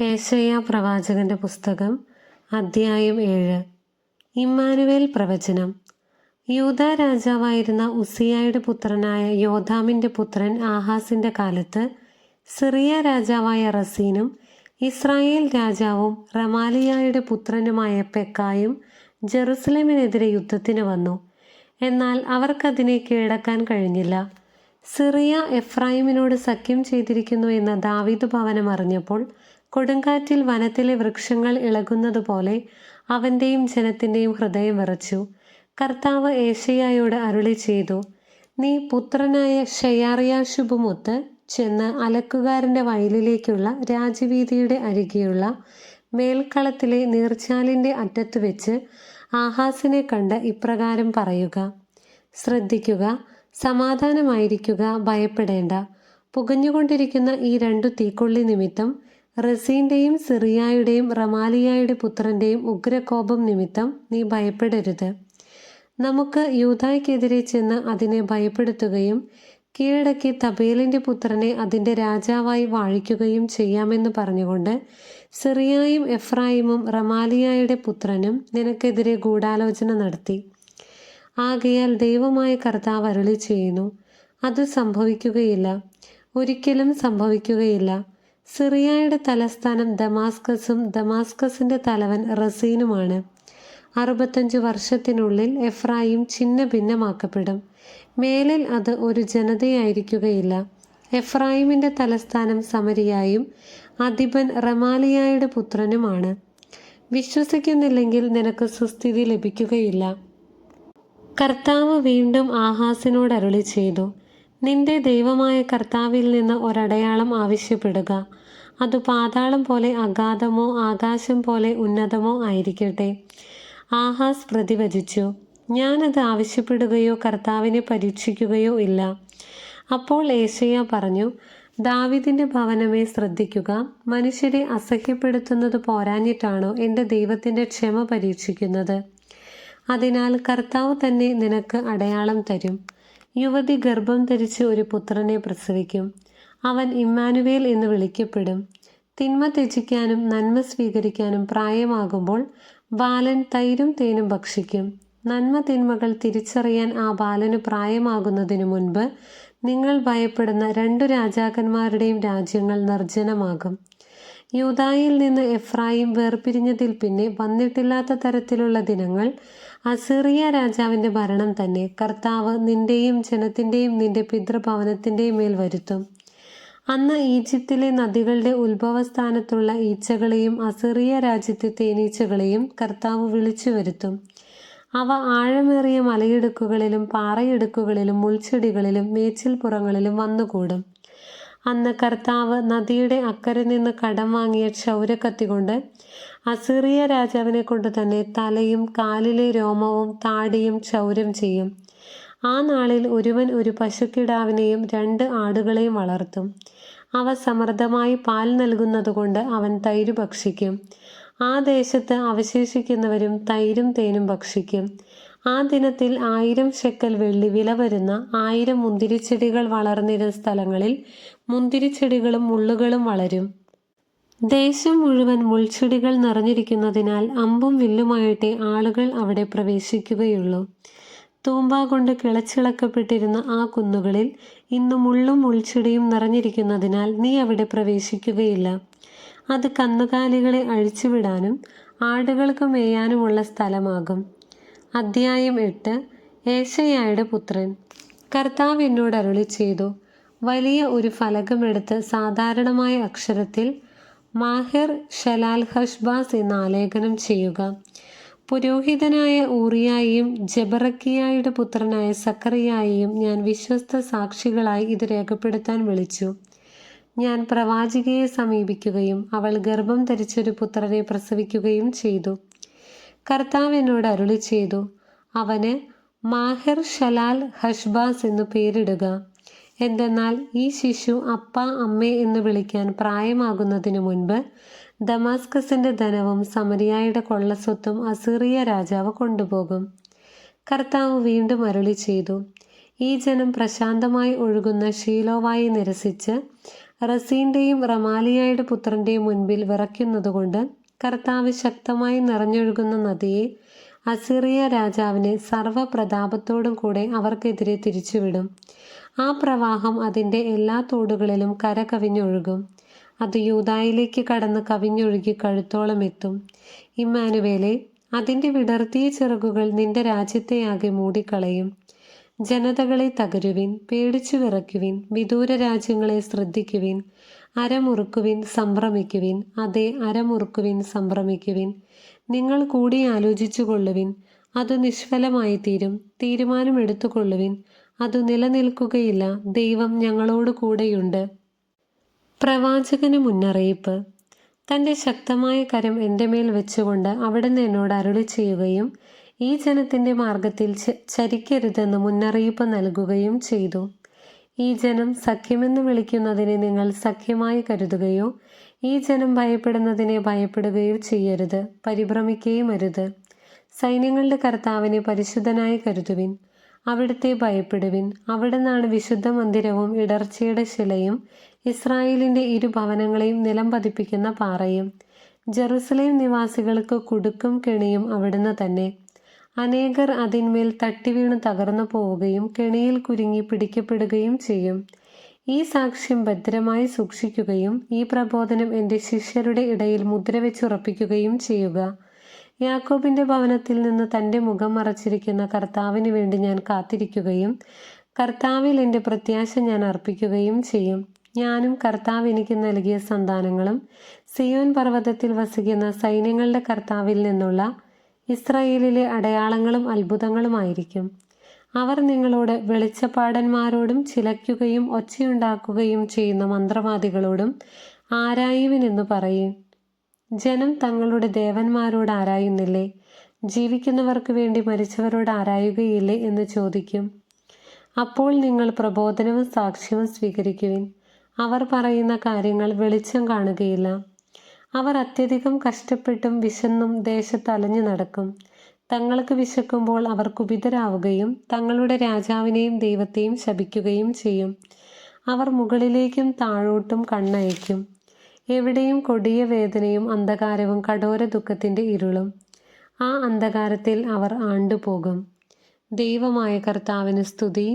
ഏശയ്യ പ്രവാചകന്റെ പുസ്തകം അദ്ധ്യായം ഏഴ്. ഇമ്മാനുവേൽ പ്രവചനം. യൂത രാജാവായിരുന്ന ഉസിയായുടെ പുത്രനായ യോധാമിന്റെ പുത്രൻ ആഹാസിന്റെ കാലത്ത് സിറിയ രാജാവായ റസീനും ഇസ്രായേൽ രാജാവും റമാലിയായുടെ പുത്രനുമായ പെക്കായും ജെറുസലേമിനെതിരെ യുദ്ധത്തിന് വന്നു. എന്നാൽ അവർക്കതിനെ കീഴടക്കാൻ കഴിഞ്ഞില്ല. സിറിയ എഫ്രൈമിനോട് സഖ്യം ചെയ്തിരിക്കുന്നു എന്ന ദാവീദ് ഭവനം അറിഞ്ഞപ്പോൾ കൊടുങ്കാറ്റിൽ വനത്തിലെ വൃക്ഷങ്ങൾ ഇളകുന്നതുപോലെ അവന്റെയും ജനത്തിന്റെയും ഹൃദയം വിറച്ചു. കർത്താവ് ഏഷയായോട് അരുളി ചെയ്തു നീ പുത്രനായ ഷയാറിയാശുബുമൊത്ത് ചെന്ന് അലക്കുകാരന്റെ വയലിലേക്കുള്ള രാജവീതിയുടെ അരികെയുള്ള മേൽക്കളത്തിലെ നീർച്ചാലിന്റെ അറ്റത്ത് വെച്ച് ആഹാസിനെ കണ്ട് ഇപ്രകാരം പറയുക. ശ്രദ്ധിക്കുക സമാധാനമായിരിക്കുക ഭയപ്പെടേണ്ട. പുകഞ്ഞുകൊണ്ടിരിക്കുന്ന ഈ രണ്ടു തീക്കൊള്ളി നിമിത്തം റസീന്റെയും സിറിയായുടെയും റമാലിയായുടെ പുത്രന്റെയും ഉഗ്രകോപം നിമിത്തം നീ ഭയപ്പെടരുത്. നമുക്ക് യൂതായ്ക്കെതിരെ ചെന്ന് അതിനെ ഭയപ്പെടുത്തുകയും കീഴടക്കി തബേലിന്റെ പുത്രനെ അതിന്റെ രാജാവായി വാഴിക്കുകയും ചെയ്യാമെന്ന് പറഞ്ഞുകൊണ്ട് സിറിയായും എഫ്രായിമും റമാലിയായുടെ പുത്രനും നിനക്കെതിരെ ഗൂഢാലോചന നടത്തി. ആകയാൽ ദൈവമായ കർത്താവ് അരുളി ചെയ്യുന്നു അത് സംഭവിക്കുകയില്ല. ഒരിക്കലും സംഭവിക്കുകയില്ല. സിറിയയുടെ തലസ്ഥാനം ദമാസ്കസും ദമാസ്കസിന്റെ തലവൻ റസീനുമാണ്. അറുപത്തഞ്ച് വർഷത്തിനുള്ളിൽ എഫ്രായിം ഛിന്ന ഭിന്നമാക്കപ്പെടും മേലിൽ അത് ഒരു ജനതയായിരിക്കുകയില്ല. എഫ്രായിമിന്റെ തലസ്ഥാനം സമരിയായും അധിപൻ റമാലിയായുടെ പുത്രനുമാണ്. വിശ്വസിക്കുന്നില്ലെങ്കിൽ നിനക്ക് സുസ്ഥിതി ലഭിക്കുകയില്ല. കർത്താവ് വീണ്ടും ആഹാസിനോട് അരുളി ചെയ്തു. നിന്റെ ദൈവമായ കർത്താവിൽ നിന്ന് ഒരടയാളം ആവശ്യപ്പെടുക. അത് പാതാളം പോലെ അഗാധമോ ആകാശം പോലെ ഉന്നതമോ ആയിരിക്കട്ടെ. ആഹാസ് പ്രതിവചിച്ചു ഞാനത് ആവശ്യപ്പെടുകയോ കർത്താവിനെ പരീക്ഷിക്കുകയോ ഇല്ല. അപ്പോൾ ഏഷ്യ പറഞ്ഞു ദാവിദിന്റെ ഭവനമേ ശ്രദ്ധിക്കുക. മനുഷ്യരെ അസഹ്യപ്പെടുത്തുന്നത് പോരാഞ്ഞിട്ടാണോ എന്റെ ദൈവത്തിന്റെ ക്ഷമ പരീക്ഷിക്കുന്നത്? അതിനാൽ കർത്താവ് തന്നെ നിനക്ക് അടയാളം തരും. യുവതി ഗർഭം ധരിച്ച് ഒരു പുത്രനെ പ്രസവിക്കും. അവൻ ഇമ്മാനുവേൽ എന്ന് വിളിക്കപ്പെടും. തിന്മ ത്യജിക്കാനും നന്മ സ്വീകരിക്കാനും പ്രായമാകുമ്പോൾ ബാലൻ തൈരും തേനും ഭക്ഷിക്കും. നന്മ തിന്മകൾ തിരിച്ചറിയാൻ ആ ബാലന് പ്രായമാകുന്നതിനു മുൻപ് നിങ്ങൾ ഭയപ്പെടുന്ന രണ്ടു രാജാക്കന്മാരുടെയും രാജ്യങ്ങൾ നിർജനമാകും. യൂതായിൽ നിന്ന് എഫ്രായിം വേർപിരിഞ്ഞതിൽ പിന്നെ വന്നിട്ടില്ലാത്ത തരത്തിലുള്ള ദിനങ്ങൾ അസീറിയ രാജാവിന്റെ ഭരണം തന്നെ കർത്താവ് നിന്റെയും ജനത്തിന്റെയും നിന്റെ പിതൃഭവനത്തിന്റെയും മേൽ വരുത്തും. അന്ന് ഈജിപ്തിലെ നദികളുടെ ഉത്ഭവസ്ഥാനത്തുള്ള ഈച്ചകളെയും അസീറിയ രാജ്യത്തെ തേനീച്ചകളെയും കർത്താവ് വിളിച്ചു വരുത്തും. അവ ആഴമേറിയ മലയിടുക്കുകളിലും പാറയിടുക്കുകളിലും മുൾച്ചെടികളിലും മേച്ചിൽപ്പുറങ്ങളിലും വന്നുകൂടും. അന്ന് കർത്താവ് നദിയുടെ അക്കരെ നിന്ന് കടം വാങ്ങിയ ക്ഷൗരക്കത്തി കൊണ്ട് അസീറിയ രാജാവിനെ കൊണ്ട് തന്നെ തലയും കാലിലെ രോമവും താടിയും ക്ഷൗരം ചെയ്യും. ആ നാളിൽ ഒരുവൻ ഒരു പശുക്കിടാവിനെയും രണ്ട് ആടുകളെയും വളർത്തും. അവ സമൃദ്ധമായി പാൽ നൽകുന്നതുകൊണ്ട് അവൻ തൈര് ഭക്ഷിക്കും. ആ ദേശത്ത് അവശേഷിക്കുന്നവരും തൈരും തേനും ഭക്ഷിക്കും. ആ ദിനത്തിൽ ആയിരം ഷെക്കൽ വെള്ളി വില വരുന്ന ആയിരം മുന്തിരിച്ചെടികൾ വളർന്നിരുന്ന സ്ഥലങ്ങളിൽ മുന്തിരിച്ചെടികളും മുള്ളുകളും വളരും. ദേശം മുഴുവൻ മുൾച്ചെടികൾ നിറഞ്ഞിരിക്കുന്നതിനാൽ അമ്പും വില്ലുമായിട്ടേ ആളുകൾ അവിടെ പ്രവേശിക്കുകയുള്ളൂ. തൂമ്പ കൊണ്ട് കിളച്ചിളക്കപ്പെട്ടിരുന്ന ആ കുന്നുകളിൽ ഇന്ന് മുള്ളും മുൾച്ചെടിയും നിറഞ്ഞിരിക്കുന്നതിനാൽ നീ അവിടെ പ്രവേശിക്കുകയില്ല. അത് കന്നുകാലികളെ അഴിച്ചുവിടാനും ആടുകൾക്ക് മേയാനുമുള്ള സ്ഥലമാകും. അദ്ധ്യായം എട്ട്. ഏശയായുടെ പുത്രൻ. കർത്താവ് എന്നോട് അരുളി ചെയ്തു വലിയ ഒരു ഫലകമെടുത്ത് സാധാരണമായ അക്ഷരത്തിൽ മാഹിർ ഷലാൽ ഹഷ്ബാസ് എന്ന് ആലേഖനം ചെയ്യുക. പുരോഹിതനായ ഊറിയായും ജബറക്കിയായുടെ പുത്രനായ സക്കറിയായും ഞാൻ വിശ്വസ്ത സാക്ഷികളായി ഇത് രേഖപ്പെടുത്താൻ വിളിച്ചു. ഞാൻ പ്രവാചികയെ സമീപിക്കുകയും അവൾ ഗർഭം ധരിച്ചൊരു പുത്രനെ പ്രസവിക്കുകയും ചെയ്തു. കർത്താവ് എന്നോട് അരുളി ചെയ്തു അവന് മാഹിർ ഷലാൽ ഹഷ്ബാസ് എന്നു പേരിടുക. എന്തെന്നാൽ ഈ ശിശു അപ്പ അമ്മ എന്ന് വിളിക്കാൻ പ്രായമാകുന്നതിനു മുൻപ് ദമാസ്കസിന്റെ ധനവും സമരിയായുടെ കൊള്ളസ്വത്തും അസീറിയ രാജാവ് കൊണ്ടുപോകും. കർത്താവ് വീണ്ടും അരുളി ചെയ്തു. ഈ ജനം പ്രശാന്തമായി ഒഴുകുന്ന ഷീലോവായി നിരസിച്ച് റസീന്റെയും റമാലിയായുടെ പുത്രന്റെയും മുൻപിൽ വിറയ്ക്കുന്നതുകൊണ്ട് കർത്താവ് ശക്തമായി നിറഞ്ഞൊഴുകുന്ന നദിയെ അസീറിയ രാജാവിനെ സർവപ്രതാപത്തോടും കൂടെ അവർക്കെതിരെ തിരിച്ചുവിടും. ആ പ്രവാഹം അതിന്റെ എല്ലാ തോടുകളിലും കര കവിഞ്ഞൊഴുകും അത് യൂതായിലേക്ക് കടന്ന് കവിഞ്ഞൊഴുകി കഴുത്തോളം എത്തും. ഇമ്മാനുവേലെ അതിന്റെ വിടർത്തിയ ചിറകുകൾ നിന്റെ രാജ്യത്തെയാകെ മൂടിക്കളയും. ജനതകളെ തകരുവിൻ പേടിച്ചു വിറയ്ക്കുവിൻ വിദൂര രാജ്യങ്ങളെ ശ്രദ്ധിക്കുവിൻ അരമുറുക്കുവിൻ സംഭ്രമിക്കുവിൻ അതെ അരമുറുക്കുവിൻ സംഭ്രമിക്കുവിൻ. നിങ്ങൾ കൂടി ആലോചിച്ചു കൊള്ളുവിൻ അത് നിഷ്ഫലമായി തീരും തീരുമാനമെടുത്തുകൊള്ളുവിൻ. അത് നിലനിൽക്കുകയില്ല. ദൈവം ഞങ്ങളോട് കൂടെയുണ്ട്. പ്രവാചകന് മുന്നറിയിപ്പ്. തന്റെ ശക്തമായ കരം എന്റെ മേൽ വെച്ചുകൊണ്ട് അവിടുന്ന് എന്നോട് അരുളി ചെയ്യുകയും ഈ ജനത്തിന്റെ മാർഗത്തിൽ ചരിക്കരുതെന്ന് മുന്നറിയിപ്പ് നൽകുകയും ചെയ്തു. ഈ ജനം സഖ്യമെന്ന് വിളിക്കുന്നതിനെ നിങ്ങൾ സഖ്യമായി കരുതുകയോ ഈ ജനം ഭയപ്പെടുന്നതിനെ ഭയപ്പെടുകയോ ചെയ്യരുത്. പരിഭ്രമിക്കുകയും അരുത്. സൈന്യങ്ങളുടെ കർത്താവിനെ പരിശുദ്ധനായി കരുതുവിൻ. അവിടുത്തെ ഭയപ്പെടുവിൻ. അവിടെ നിന്നാണ് വിശുദ്ധ മന്ദിരവും ഇടർച്ചയുടെ ശിലയും ഇസ്രായേലിന്റെ ഇരു ഭവനങ്ങളെയും നിലം പതിപ്പിക്കുന്ന പാറയും. ജെറുസലേം നിവാസികൾക്ക് കുടുക്കും കെണിയും അവിടുന്ന് തന്നെ. അനേകർ അതിന്മേൽ തട്ടിവീണു തകർന്നു പോവുകയും കെണിയിൽ കുരുങ്ങി പിടിക്കപ്പെടുകയും ചെയ്യും. ഈ സാക്ഷ്യം ഭദ്രമായി സൂക്ഷിക്കുകയും ഈ പ്രബോധനം എന്റെ ശിഷ്യരുടെ ഇടയിൽ മുദ്ര വെച്ചുറപ്പിക്കുകയും ചെയ്യുക. യാക്കോബിന്റെ ഭവനത്തിൽ നിന്ന് തന്റെ മുഖം മറച്ചിരിക്കുന്ന കർത്താവിന് വേണ്ടി ഞാൻ കാത്തിരിക്കുകയും കർത്താവിൽ എന്റെ പ്രത്യാശ ഞാൻ അർപ്പിക്കുകയും ചെയ്യും. ഞാനും കർത്താവ് എനിക്ക് നൽകിയ സന്താനങ്ങളും സിയോൻ പർവതത്തിൽ വസിക്കുന്ന സൈന്യങ്ങളുടെ കർത്താവിൽ നിന്നുള്ള ഇസ്രയേലിലെ അടയാളങ്ങളും അത്ഭുതങ്ങളുമായിരിക്കും. അവർ നിങ്ങളോട് വെളിച്ചപ്പാടന്മാരോടും ചിലയ്ക്കുകയും ഒച്ചയുണ്ടാക്കുകയും ചെയ്യുന്ന മന്ത്രവാദികളോടും ആരായുവിനെന്ന് പറയും. ജനം തങ്ങളുടെ ദേവന്മാരോട് ആരായുന്നില്ലേ? ജീവിക്കുന്നവർക്ക് വേണ്ടി മരിച്ചവരോട് ആരായുകയില്ലേ എന്ന് ചോദിക്കും. അപ്പോൾ നിങ്ങൾ പ്രബോധനവും സാക്ഷ്യവും സ്വീകരിക്കുവിൻ. അവർ പറയുന്ന കാര്യങ്ങൾ വെളിച്ചം കാണുകയില്ല. അവർ അത്യധികം കഷ്ടപ്പെട്ടും വിശന്നും ദേശത്ത് അലഞ്ഞു നടക്കും. തങ്ങൾക്ക് വിശക്കുമ്പോൾ അവർ കുപിതരാവുകയും തങ്ങളുടെ രാജാവിനെയും ദൈവത്തെയും ശപിക്കുകയും ചെയ്യും. അവർ മുകളിലേക്കും താഴോട്ടും കണ്ണയക്കും. എവിടെയും കൊടിയ വേദനയും അന്ധകാരവും കഠോര ദുഃഖത്തിന്റെ ഇരുളും. ആ അന്ധകാരത്തിൽ അവർ ആണ്ടുപോകും. ദൈവമായ കർത്താവിന് സ്തുതി.